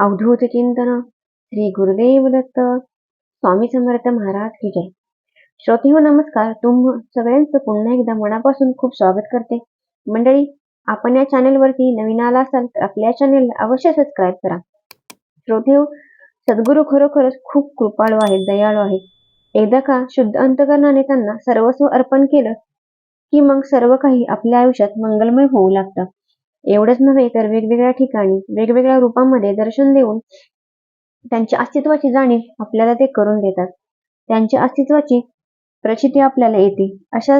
अवधूत चिंतन श्री गुरुदेव दत्त स्वामी समर्थ महाराज की जय. श्रोते हो नमस्कार. तुम सगळ्यांचं पुन्हा एकदा मनापासून खूप स्वागत करते. मंडळी आपण या चॅनेलवरती नवीन आला असाल तर आपल्या चॅनेलला अवश्य सबस्क्राईब करा. श्रोते हो सद्गुरू खरोखरच खूप कृपाळू आहेत दयाळू आहेत. एकदा का शुद्ध अंतकरणाने त्यांना सर्वस्व अर्पण केलं की मग सर्व काही आपल्या आयुष्यात मंगलमय होऊ लागतं. एवढंच नव्हे तर वेगवेगळ्या ठिकाणी वेगवेगळ्या रूपांमध्ये दर्शन देऊन त्यांच्या अस्तित्वाची जाणीव आपल्याला ते करून देतात. त्यांच्या अस्तित्वाची प्रचिती आपल्याला येते. अशा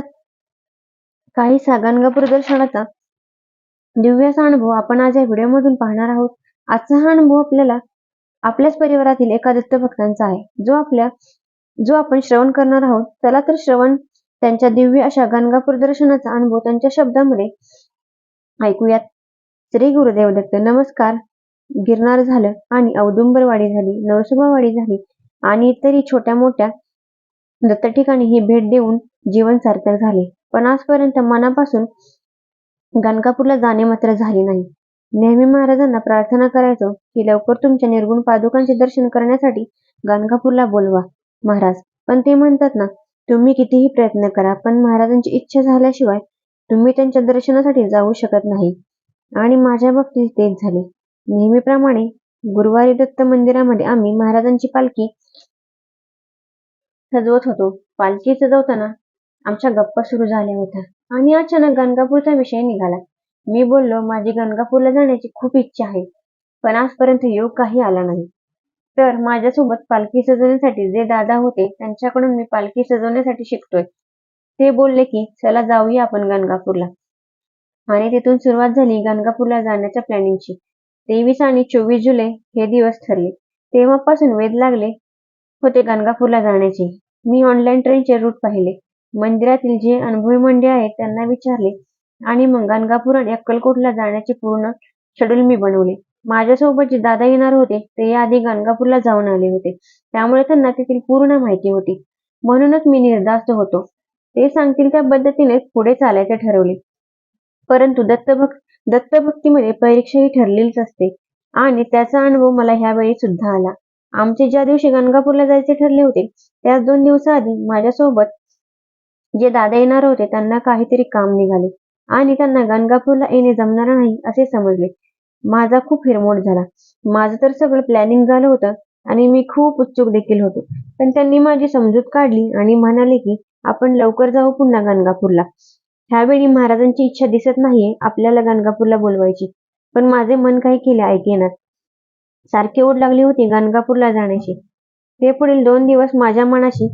काही सागांगापूर दर्शनाचा दिव्याचा अनुभव आपण आज या व्हिडिओमधून पाहणार आहोत. आजचा हा अनुभव आपल्याला आपल्याच परिवारातील एका दत्त भक्तांचा आहे. जो आपल्या जो आपण श्रवण करणार आहोत चला तर श्रवण त्यांच्या दिव्य अशा गणगापूर दर्शनाचा अनुभव त्यांच्या शब्दामध्ये ऐकूयात. श्री गुरुदेव दत्त नमस्कार. गिरनार झालं आणि औदुंबरवाडी झाली नरसोबावाडी झाली आणि इतरही छोट्या मोठ्या दत्त ठिकाणी ही भेट देऊन जीवन सार्थक झाले. पण आजपर्यंत मनापासून गणकापूरला जाणे मात्र झाले नाही. नेहमी महाराजांना प्रार्थना करायचो की लवकर तुमच्या निर्गुण पादुकांचे दर्शन करण्यासाठी गणकापूरला बोलवा महाराज. पण ते म्हणतात ना तुम्ही कितीही प्रयत्न करा पण महाराजांची इच्छा झाल्याशिवाय तुम्ही त्यांच्या दर्शनासाठी जाऊ शकत नाही. आणि माझ्या बाबतीत तेच झाले. नेहमीप्रमाणे गुरुवारी दत्त मंदिरामध्ये आम्ही महाराजांची पालखी सजवत होतो. पालखी सजवताना आमच्या गप्पा सुरू झाल्या होत्या. आणि अचानक गणगापूरचा विषय निघाला. मी बोललो माझी गणगापूरला जाण्याची खूप इच्छा आहे पण आजपर्यंत योग काही आला नाही. तर माझ्यासोबत पालखी सजवण्यासाठी जे दादा होते त्यांच्याकडून मी पालखी सजवण्यासाठी शिकतोय. ते बोलले की चला जाऊया आपण गाणगापूरला आणि तिथून सुरुवात झाली गाणगापूरला जाण्याच्या प्लॅनिंगची तेवीस आणि चोवीस जुलै हे दिवस ठरले. तेव्हापासून वेध लागले होते गाणगापूरला जाण्याचे. मी ऑनलाईन ट्रेनचे रूट पाहिले. मंदिरातील जे अनुभवी मंडळी आहेत त्यांना विचारले आणि मग गाणगापूर आणि अक्कलकोटला जाण्याचे पूर्ण शेड्यूल मी बनवले. माझ्यासोबत जे दादा येणार होते ते आधी गाणगापूरला जाऊन आले होते. त्यामुळे त्यांना तेथील पूर्ण माहिती होती. म्हणूनच मी निर्धास्त होतो. ते सांगतील त्या पद्धतीने पुढे चालायचे ठरवले. परंतु दत्तभक्त दत्तभक्तीमध्ये परीक्षा ही ठरलेलीच असते आणि त्याचा अनुभव मला ह्यावेळी सुद्धा आला. आमचे ज्या दिवशी गणगापूरला जायचे ठरले होते त्याच दोन दिवसाआधी माझ्यासोबत जे दादा येणार होते त्यांना काहीतरी काम निघाले आणि त्यांना गणगापूरला येणे जमणार नाही असे समजले. माझा खूप हिरमोड झाला. माझं तर सगळं प्लॅनिंग झालं होतं आणि मी खूप उत्सुक देखील होतो. पण त्यांनी माझी समजूत काढली आणि म्हणाले की आपण लवकर जाऊ पुन्हा गणगापूरला. ह्यावेळी महाराजांची इच्छा दिसत नाहीये आपल्याला गणगापूरला बोलवायची. पण माझे मन काही केले ऐकेनात सारखी ओढ लागली होती गणगापूरला जाण्याची. ते पुढील दोन दिवस माझ्या मनाशी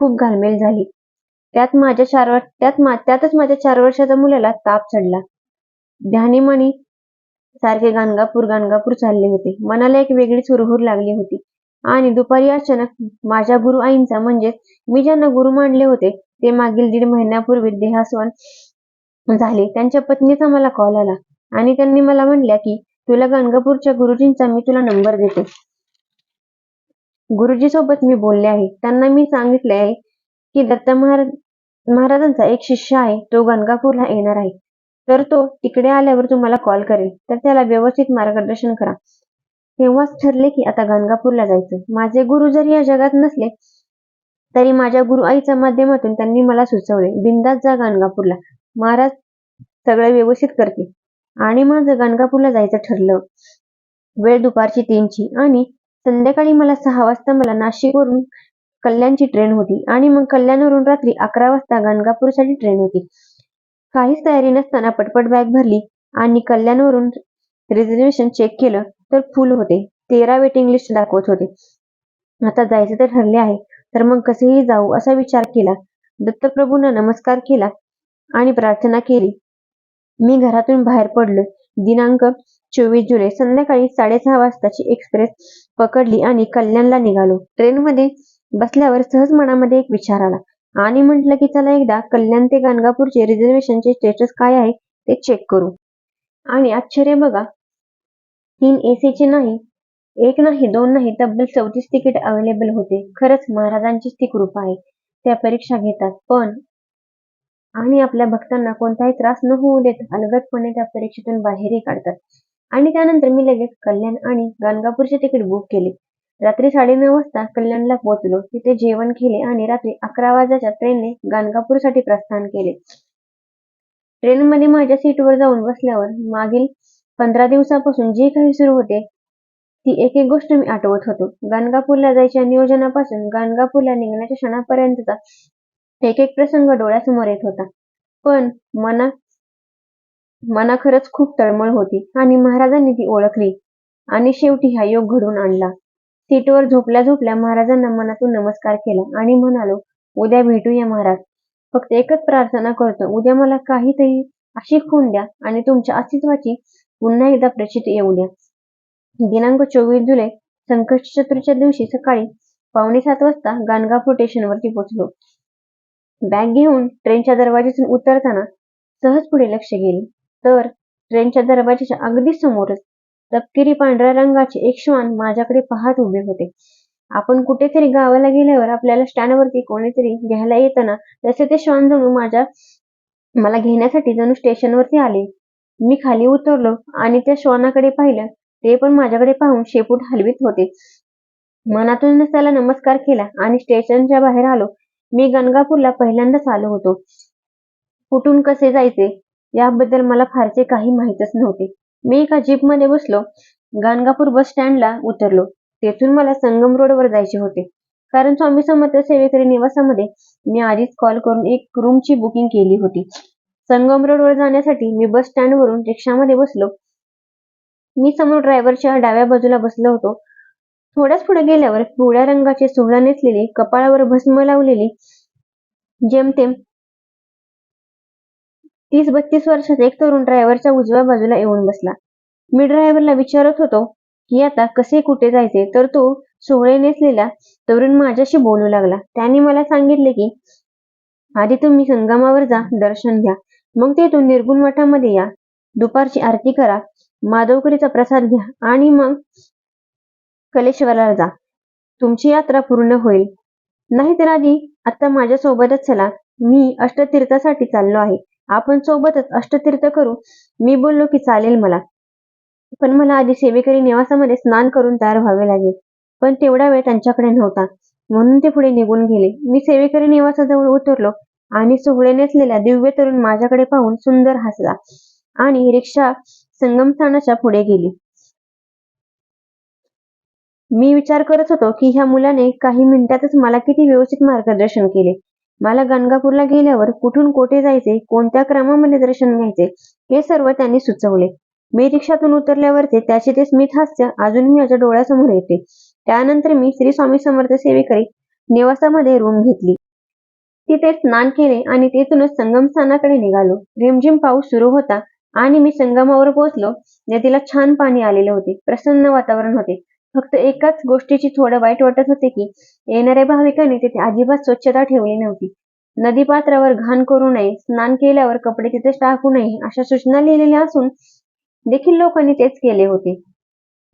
खूप घालमेल झाली. त्यात माझ्या चार त्यात मा त्यातच माझ्या चार वर्षाच्या मुलाला ताप चढला. ध्यानीमनी सारखे गाणगापूर गाणगापूर चालले होते. मनाला एक वेगळी सुरहूर लागली होती. आणि दुपारी अचानक माझ्या गुरु आईंचा म्हणजेच मी ज्यांना गुरु मानले होते ते मागील दीड महिन्यापूर्वी देहास्वन झाले. त्यांच्या पत्नीचा मला कॉल आला आणि त्यांनी मला म्हणल्या की तुला गणगापूरच्या गुरुजींचा मी तुला नंबर देते. गुरुजी सोबत मी बोलले आहे. त्यांना मी सांगितले आहे की दत्त महाराज महाराजांचा एक शिष्य आहे तो गणगापूरला येणार आहे. तर तो तिकडे आल्यावर तुम्हाला कॉल करेल. तर त्याला व्यवस्थित मार्गदर्शन करा. तेव्हाच ठरले की आता गाणगापूरला जायचं. माझे गुरु जरी या जगात नसले तरी माझ्या गुरु आईच्या माध्यमातून त्यांनी मला सुचवले बिंदास जा गाणगापूरला महाराज सगळं व्यवस्थित करते आणि माझं गाणगापूरला जायचं ठरलं. वेळ दुपारची तीनची आणि संध्याकाळी मला सहा वाजता मला नाशिकवरून कल्याणची ट्रेन होती आणि मग कल्याणवरून रात्री अकरा वाजता गाणगापूरसाठी ट्रेन होती. काहीच तयारी नसताना पटपट बॅग भरली आणि कल्याणवरून रिझर्वेशन चेक केलं. तर फुल होते. तेरा वेटिंग लिस्ट दाखवत होते. आता जायचं तर ठरले आहे. तर मग कसेही जाऊ असा विचार केला. दत्तप्रभूंना नमस्कार केला आणि प्रार्थना केली. मी घरातून बाहेर पडलो दिनांक चोवीस जुलै संध्याकाळी साडेसहा वाजताची एक्सप्रेस पकडली आणि कल्याणला निघालो. ट्रेनमध्ये बसल्यावर सहज मनामध्ये एक विचार आला. आणि म्हटलं की चला एकदा कल्याण ते गाणगापूरचे रिझर्वेशनचे स्टेटस काय आहे ते चेक करू. आणि आश्चर्य बघा तीन एसीचे नाही एक नाही दोन नाही तब्बल चौतीस तिकीट अवेलेबल होते. खरंच महाराजांचीच ती कृपा आहे. त्या परीक्षा घेतात. पण आणि आपल्या भक्तांना कोणताही त्रास न होऊ देत अलगदपणे त्या परीक्षेतून बाहेरही काढतात. आणि त्यानंतर मी लगेच कल्याण आणि गाणगापूरचे तिकीट बुक केले. रात्री साडेनऊ वाजता कल्याणला पोहोचलो. तिथे जेवण केले आणि रात्री अकरा वाजाच्या ट्रेनने गाणगापूरसाठी प्रस्थान केले. ट्रेनमध्ये माझ्या सीटवर जाऊन बसल्यावर मागील पंधरा दिवसापासून जे काही सुरू होते ती एक एक गोष्ट मी आठवत होतो. गाणगापूरला जायच्या नियोजनापासून गाणगापूरला निघण्याच्या क्षणापर्यंतचा एक एक प्रसंग डोळ्यासमोर येत होता. पण मना मना खरंच खूप तळमळ होती आणि महाराजांनी ती ओळखली आणि शेवटी हा योग घडवून आणला. सीटवर झोपल्या झोपल्या महाराजांना मनातून नमस्कार केला आणि म्हणालो उद्या भेटूया महाराज. फक्त एकच प्रार्थना करतो. उद्या मला काहीतरी अशी खून द्या आणि तुमच्या अस्तित्वाची पुन्हा एकदा प्रचिती येऊ द्या. दिनांक चोवीस जुलै संकष्ट चतुर्थीच्या दिवशी सकाळी पावणे सात वाजता गाणगापूर स्टेशनवरती पोहोचलो. बॅग घेऊन ट्रेनच्या दरवाज्यातून उतरताना सहज पुढे लक्ष गेले. तर ट्रेनच्या दरवाजाच्या अगदी समोरच तपकिरी पांढऱ्या रंगाचे एक श्वान माझ्याकडे पाहत उभे होते. आपण कुठेतरी गावाला गेल्यावर आपल्याला स्टँडवरती कोणीतरी घ्यायला येताना तसे ते श्वान जणू माझ्या मला घेण्यासाठी जणू स्टेशनवरती आले. मी खाली उतरलो आणि त्या श्वानाकडे पाहिलं ते पण माझ्याकडे पाहून शेपूट हलवीत होते. मनातूनच त्याला नमस्कार केला आणि स्टेशनच्या बाहेर आलो. मी गणगापूरला पहिल्यांदाच आलो होतो. कुठून कसे जायचे याबद्दल मला फारसे काही माहीतच नव्हते. मी एका जीपमध्ये बसलो. गाणगापूर बस स्टँडला उतरलो. तेथून मला संगम रोडवर जायचे होते. कारण स्वामी समर्थ सेवेकरी निवासामध्ये मी आधीच कॉल करून एक रूमची बुकिंग केली होती. संगम रोडवर जाण्यासाठी मी बस स्टँडवरून रिक्षामध्ये बसलो. मी समोर ड्रायव्हरच्या डाव्या बाजूला बसलो होतो. थोड्याच पुढे गेल्यावर पिवळ्या रंगाचे सोहळा नेसलेली कपाळावर भस्म लावलेली जेमतेम तीस बत्तीस वर्षाचा एक तरुण ड्रायव्हरच्या उजव्या बाजूला येऊन बसला. मी ड्रायव्हरला विचारत होतो की आता कसे कुठे जायचे? तर तो सोहळे नेसलेला तरुण माझ्याशी बोलू लागला. त्याने मला सांगितले की आधी तुम्ही संगमावर जा दर्शन घ्या. मग तेथून निर्गुण मठामध्ये या. दुपारची आरती करा. माधवकरीचा प्रसाद घ्या आणि मग कलेश्वराला जा. तुमची यात्रा पूर्ण होईल. नाहीतर आधी आता माझ्यासोबतच चला. मी अष्टतीर्थासाठी चाललो आहे. आपण सोबतच अष्टतीर्थ करू. मी बोललो की चालेल मला. पण मला आधी सेवेकरी निवासामध्ये स्नान करून तयार व्हावे लागेल. पण तेवढा वेळ त्यांच्याकडे नव्हता. म्हणून ते पुढे निघून गेले. मी सेवेकरी निवासाजवळ उतरलो. आणि सोहळे नेसलेला दिव्य तरुण माझ्याकडे पाहून सुंदर हसला आणि रिक्षा संगमस्थानाच्या पुढे गेली. मी विचार करत होतो की ह्या मुलाने काही मिनिटातच मला किती व्यवस्थित मार्गदर्शन केले. मला गणगापूरला गेल्यावर कुठून कोठे जायचे कोणत्या क्रमामध्ये दर्शन घ्यायचे हे सर्व त्यांनी सुचवले. मी रिक्षातून उतरल्यावरचे त्याचे ते स्मित हास्य अजून माझ्या डोळ्यासमोर येते. त्यानंतर मी श्री स्वामी समर्थ सेवेकरी निवासामध्ये रूम घेतली. तिथे स्नान केले आणि तेथूनच संगमस्थानाकडे निघालो. रिमझिम पाऊस सुरू होता आणि मी संगमावर पोहोचलो नदीला छान पाणी आलेले होते प्रसन्न वातावरण होते. फक्त एकाच गोष्टीची थोडं वाईट वाटत होते की येणाऱ्या भाविकांनी तिथे अजिबात स्वच्छता ठेवली नव्हती. नदी पात्रावर घाण करू नये स्नान केल्यावर कपडे तिथेच टाकू नये अशा सूचना लिहिलेल्या असून देखील लोकांनी तेच केले होते.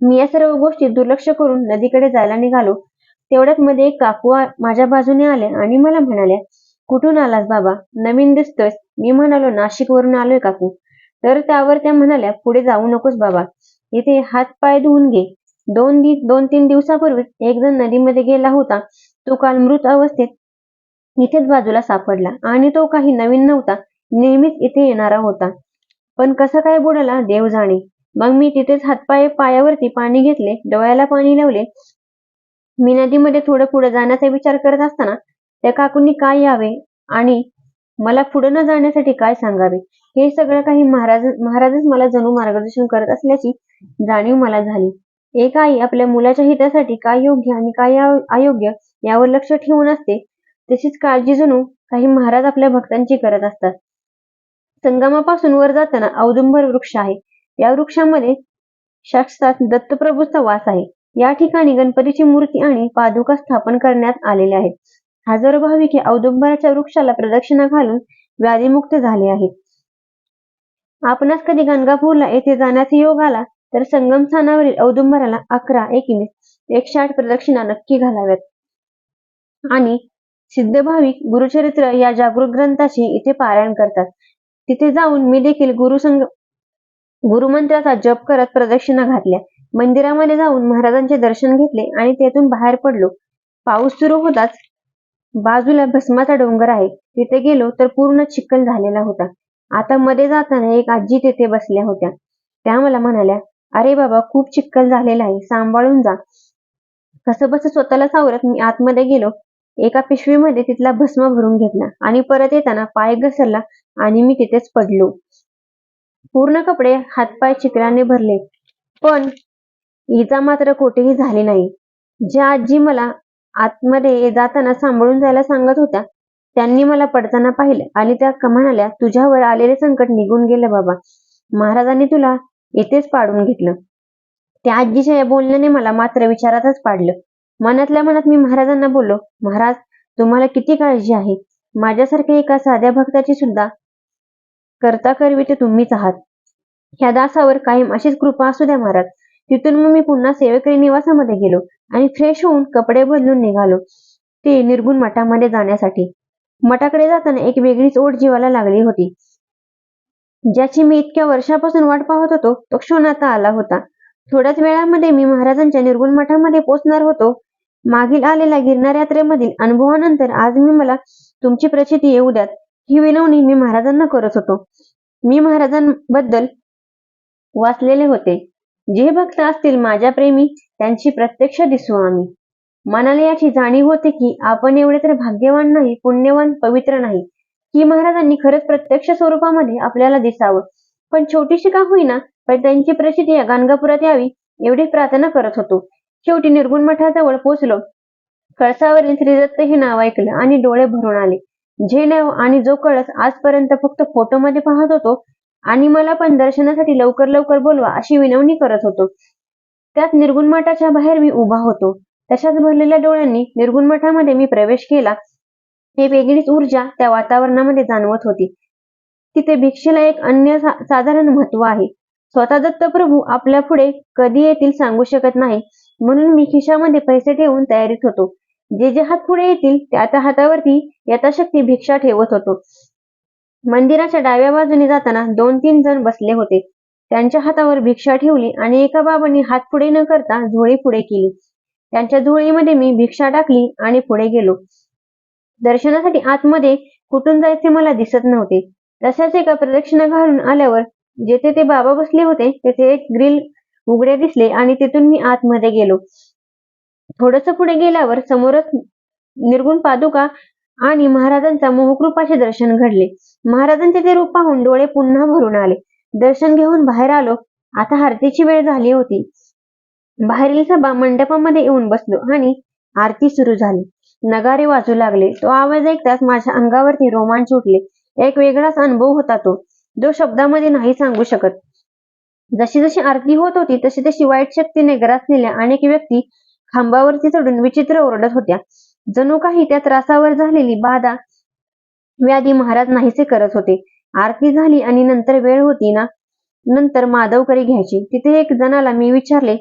मी या सर्व गोष्टी दुर्लक्ष करून नदीकडे जायला निघालो. तेवढ्यात मध्ये एक काकू माझ्या बाजूने आल्या आणि मला म्हणाल्या कुठून आलास बाबा? नवीन दिसतोयस. मी म्हणालो नाशिक वरून आलोय काकू. तर त्यावर त्या म्हणाल्या पुढे जाऊ नकोस बाबा. इथे हात पाय धुवून घे. दोन दोन तीन दिवसापूर्वीच एक जण नदीमध्ये गेला होता. तो काल मृत अवस्थेत इथेच बाजूला सापडला आणि तो काही नवीन नव्हता. नेहमीच इथे येणारा होता. पण कसं काय बुडाला? देव जाणे. मग मी तिथेच हातपाय पायावरती पाणी घेतले डोळ्याला पाणी लावले. मी नदीमध्ये थोडं पुढे जाण्याचा विचार करत असताना त्या काकूंनी काय यावे? आणि मला पुढे न जाण्यासाठी काय सांगावे? हे सगळं काही महाराज महाराजच मला जणू मार्गदर्शन करत असल्याची जाणीव मला झाली. एक आई आपल्या मुलाच्या हितासाठी काय योग्य आणि काय अयोग्य यावर लक्ष ठेवून असते तशीच काळजी जणू काही महाराज आपल्या भक्तांची करत असतात. संगमापासून वर जाताना औदुंबर वृक्ष आहे. या वृक्षामध्ये साक्षात दत्तप्रभूचा वास आहे. या ठिकाणी गणपतीची मूर्ती आणि पादुका स्थापन करण्यात आलेल्या आहेत. हजारो भाविक या औदुंबराच्या वृक्षाला प्रदक्षिणा घालून व्याधीमुक्त झाले आहेत. आपणास कधी गणगापूरला येथे जाण्याचा योग आला तर संगमस्थानावरील औदुंबराला अकरा एकवीस एकशे आठ प्रदक्षिणा नक्की घालाव्यात. आणि सिद्ध भाविक गुरुचरित्र या जागृत ग्रंथाचे इथे पारायण करतात. तिथे जाऊन मी देखील गुरुसंग गुरुमंत्राचा जप करत प्रदक्षिणा घातल्या. मंदिरामध्ये जाऊन महाराजांचे दर्शन घेतले आणि तेथून बाहेर पडलो. पाऊस सुरू होताच बाजूला भस्माचा डोंगर आहे. तिथे गेलो तर पूर्ण चिखल झालेला होता. आता मध्ये जाताना एक आजी तेथे बसल्या होत्या. त्या मला म्हणाल्या अरे बाबा खूप चिखल झालेला आहे. सांभाळून जा. कसं बस स्वतःला सावरत मी आतमध्ये गेलो. एका पिशवीमध्ये तिथला भस्म भरून घेतला आणि परत येताना पाय घसरला आणि मी तिथेच पडलो. पूर्ण कपडे हातपाय चिखलाने भरले. पण इजा मात्र कोठेही झाली नाही. ज्या आजी मला आतमध्ये जाताना सांभाळून जायला सांगत होत्या. त्यांनी मला पडताना पाहिलं आणि त्या म्हणाल्या तुझ्यावर आलेले संकट निघून गेलं बाबा. महाराजांनी तुला येथेच पाडून घेतलं. त्या आजीच्या या बोलण्याने मला मात्र विचारातच पाडलं. मनातल्या मनात मी महाराजांना बोललो महाराज तुम्हाला किती काळजी आहे? माझ्यासारख्या एका साध्या भक्ताची सुद्धा करता करवी ते तुम्हीच आहात. ह्या दासावर कायम अशीच कृपा असू द्या महाराज. तिथून मग मी पुन्हा सेवेकरी निवासामध्ये गेलो. आणि फ्रेश होऊन कपडे बदलून निघालो. ते निर्गुण मठामध्ये जाण्यासाठी. मठाकडे जाताना एक वेगळीच ओढ जीवाला लागली होती. ज्याची मी इतक्या वर्षापासून वाट पाहत होतो तो क्षण आता आला होता. थोड्याच वेळामध्ये मी महाराजांच्या निर्गुण मठामध्ये पोहोचणार होतो. मागील आलेल्या गिरणाऱ्या यात्रेमधील अनुभवानंतर आज मी मला तुमची प्रचिती येऊ द्यात. ही विनवणी मी महाराजांना करत होतो. मी महाराजांबद्दल वाचलेले होते. जे भक्त असतील माझ्या प्रेमी त्यांची प्रत्यक्ष दिसू आम्ही. मनाला याची जाणीव होते की आपण एवढे तर भाग्यवान नाही पुण्यवान पवित्र नाही. की महाराजांनी खरंच प्रत्यक्ष स्वरूपामध्ये आपल्याला दिसावं. पण छोटीशी का होईना पण त्यांची प्रसिद्धी या गाणगापुरात यावी एवढी प्रार्थना करत होतो. शेवटी निर्गुण मठाजवळ पोचलो कळसावरील श्रीदत्त हे नाव ऐकलं आणि डोळे भरून आले. जे नाव आणि जो कळस आजपर्यंत फक्त फोटोमध्ये पाहत होतो आणि मला पण दर्शनासाठी लवकर लवकर बोलवा अशी विनवणी करत होतो. त्यात निर्गुण मठाच्या बाहेर मी उभा होतो. तशाच भरलेल्या डोळ्यांनी निर्गुण मठामध्ये मी प्रवेश केला. हे वेगळीच ऊर्जा त्या वातावरणामध्ये जाणवत होती. तिथे भिक्षेला एक अन्य सा- साधारण महत्त्व आहे. स्वतः दत्तप्रभू आपल्या पुढे कधी येतील सांगू शकत नाही. म्हणून मी खिशामध्ये पैसे ठेवून तयारीत होतो. जे जे हात पुढे येतील त्या त्या हातावरती यथाशक्ती भिक्षा ठेवत होतो. मंदिराच्या डाव्या बाजूने जाताना दोन तीन जण बसले होते. त्यांच्या हातावर भिक्षा ठेवली आणि एका बाबांनी हात पुढे न करता झोळी पुढे केली. त्यांच्या झोळीमध्ये मी भिक्षा टाकली आणि पुढे गेलो. दर्शनासाठी आतमध्ये कुठून जायचे मला दिसत नव्हते. तशाच एका प्रदक्षिणा घालून आल्यावर जेथे ते बाबा बसले होते तेथे एक ग्रिल उघडे दिसले आणि तिथून मी आतमध्ये गेलो. थोडस पुढे गेल्यावर समोरच निर्गुण पादुका आणि महाराजांचा मोहकृपाचे दर्शन घडले. महाराजांचे ते रूप पाहून डोळे पुन्हा भरून आले. दर्शन घेऊन बाहेर आलो. आता आरतीची वेळ झाली होती. बाहेरील सभा मंडपामध्ये येऊन बसलो आणि आरती सुरू झाली. नगारे वाजू लागले. तो आवाज ऐकताच माझ्या अंगावरती रोमांच उठले. एक वेगळाच अनुभव होता तो. जो शब्दामध्ये नाही सांगू शकत. जशी जशी आरती होत होती तशी तशी वाईट शक्तीने ग्रासलेल्या अनेक व्यक्ती खांबावरती चढून विचित्र ओरडत होत्या. जणू काही त्या त्रासावर झालेली बाधा व्याधी महाराज नाहीसे करत होते. आरती झाली आणि नंतर वेळ होती ना? नंतर माधवकरी घ्यायची. तिथे एक जणाला मी विचारले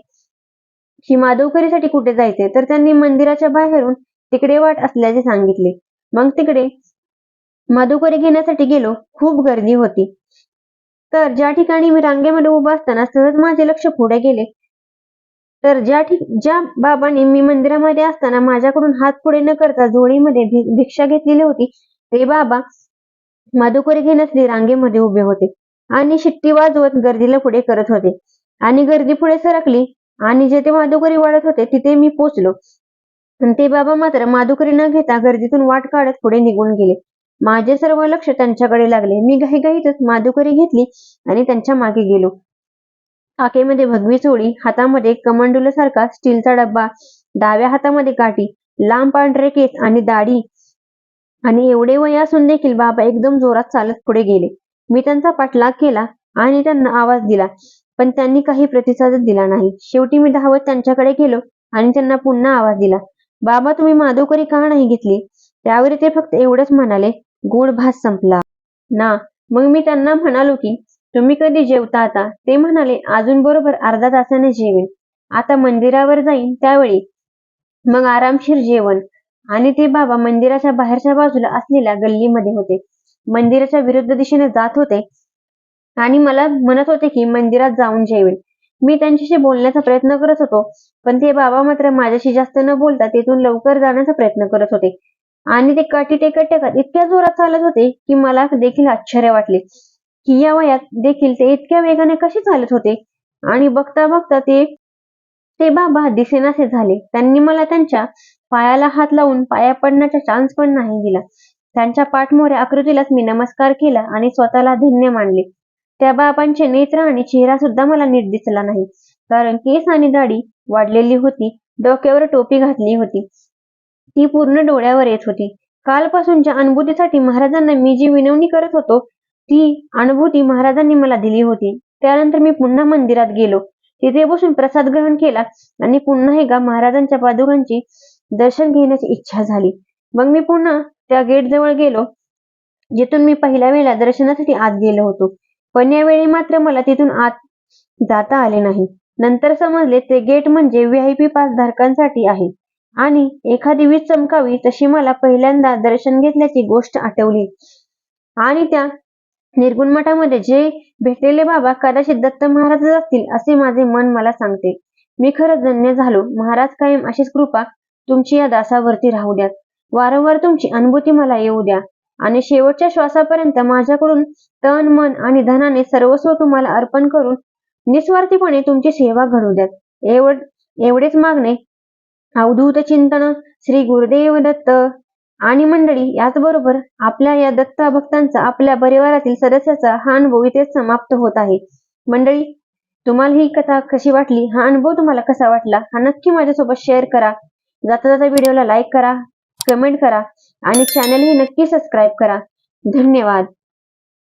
की माधवकरीसाठी कुठे जायचे तर त्यांनी मंदिराच्या बाहेरून तिकडे वाट असल्याचे सांगितले. मग तिकडे माधवकरी घेण्यासाठी गेलो. खूप गर्दी होती. तर ज्या ठिकाणी मी रांगेमध्ये उभा असताना सहज माझे लक्ष पुढे गेले. तर ज्या ठिक ज्या बाबांनी मी मंदिरामध्ये असताना माझ्याकडून हात पुढे न करता झोळीमध्ये भिक्षा घेतलेली होती ते बाबा माधुकरी घेण्यासाठी रांगेमध्ये उभे होते आणि शिट्टी वाजवत गर्दीला पुढे करत होते. आणि गर्दी पुढे सरकली आणि जेथे माधुकरी वाढत होते तिथे मी पोचलो. आणि ते बाबा मात्र माधुकरी न घेता गर्दीतून वाट काढत पुढे निघून गेले. माझे सर्व लक्ष त्यांच्याकडे लागले. मी घाईघाईतच माधुकरी घेतली आणि त्यांच्या मागे गेलो. आकेमध्ये भगवी चोळी हातामध्ये कमांडुलसारखा स्टीलचा डब्बा डाव्या हातामध्ये काठी लांब पांढरे केस आणि दाढी. आणि एवढे वय असून देखील बाबा एकदम जोरात चालत पुढे गेले. मी त्यांचा पाठलाग केला आणि त्यांना आवाज दिला पण त्यांनी काही प्रतिसादच दिला नाही. शेवटी मी धावत त्यांच्याकडे गेलो आणि त्यांना पुन्हा आवाज दिला बाबा तुम्ही माधोकरी का नाही घेतली? त्यावर ते फक्त एवढंच म्हणाले गोड भास संपला. ना. मग मी त्यांना म्हणालो की तुम्ही कधी जेवता आता? ते म्हणाले अजून बरोबर अर्धा तासाने जेवेन. आता मंदिरावर जाईन त्यावेळी. मग आरामशीर जेवण. आणि ते बाबा मंदिराच्या बाहेरच्या बाजूला असलेल्या गल्लीमध्ये होते. मंदिराच्या विरुद्ध दिशेने जात होते. आणि मला म्हणत होते की मंदिरात जाऊन जेवेल मी त्यांच्याशी बोलण्याचा प्रयत्न करत होतो. पण ते बाबा मात्र माझ्याशी जास्त न बोलता तिथून लवकर जाण्याचा प्रयत्न करत होते. आणि ते काठी टेकत टेकत इतक्या जोरात चालत होते की मला देखील आश्चर्य वाटले. की या वयात देखील ते इतक्या वेगाने कसे चालत होते? आणि बघता बघता ते ते बाबा दिसेनासे झाले. त्यांनी मला त्यांच्या पायाला हात लावून पाया पडण्याचा चान्स पण नाही दिला. त्यांच्या पाठमोऱ्या आकृतीलाच मी नमस्कार केला आणि स्वतःला धन्य मानले. त्या बाबांचे नेत्र आणि चेहरा सुद्धा मला नीट दिसला नाही. कारण केस आणि दाढी वाढलेली होती डोक्यावर टोपी घातली होती. ती पूर्ण डोळ्यावर येत होती. कालपासूनच्या अनुभूतीसाठी महाराजांना मी जी विनवणी करत होतो ती अनुभूती महाराजांनी मला दिली होती. त्यानंतर मी पुन्हा मंदिरात गेलो. तिथे बसून प्रसाद ग्रहण केला आणि पुन्हा एका महाराजांच्या पादुकांची दर्शन घेण्याची इच्छा झाली. मग मी पुन्हा त्या गेट जवळ गेलो जिथून मी पहिल्या वेळेला दर्शनासाठी आत गेलो होतो. पण यावेळी मात्र मला तिथून आत जाता आले नाही. नंतर समजले ते गेट म्हणजे व्हीआयपी पास धारकांसाठी आहे. आणि एखादी वीज चमकावी तशी मला पहिल्यांदा दर्शन घेतल्याची गोष्ट आठवली. आणि त्या निर्गुण मठामध्ये जे भेटलेले बाबा कदाचित दत्त महाराज असतील असे माझे मन मला सांगते. मी खरंच धन्य झालो. महाराज कायम अशीच कृपा तुमची या दासावरती राहू द्या वारंवार तुमची अनुभूती मला येऊ द्या. आणि शेवटच्या श्वासापर्यंत माझ्याकडून तन मन आणि धनाने सर्वस्व तुम्हाला अर्पण करून निस्वार्थीपणे तुमची सेवा घडू द्यात. एवढ एवढेच मागणे. अवधूत चिंतन श्री गुरुदेव दत्त आणि मंडळी याचबरोबर आपल्या या दत्त भक्तांचा आपल्या परिवारातील सदस्याचा हा अनुभव इथेच समाप्त होत आहे. मंडळी तुम्हाला ही कथा कशी वाटली? हा अनुभव तुम्हाला कसा वाटला? हा नक्की माझ्यासोबत शेअर करा. जाता जाता व्हिडिओला लाईक करा कमेंट करा आणि चॅनलही नक्की सबस्क्राईब करा. धन्यवाद.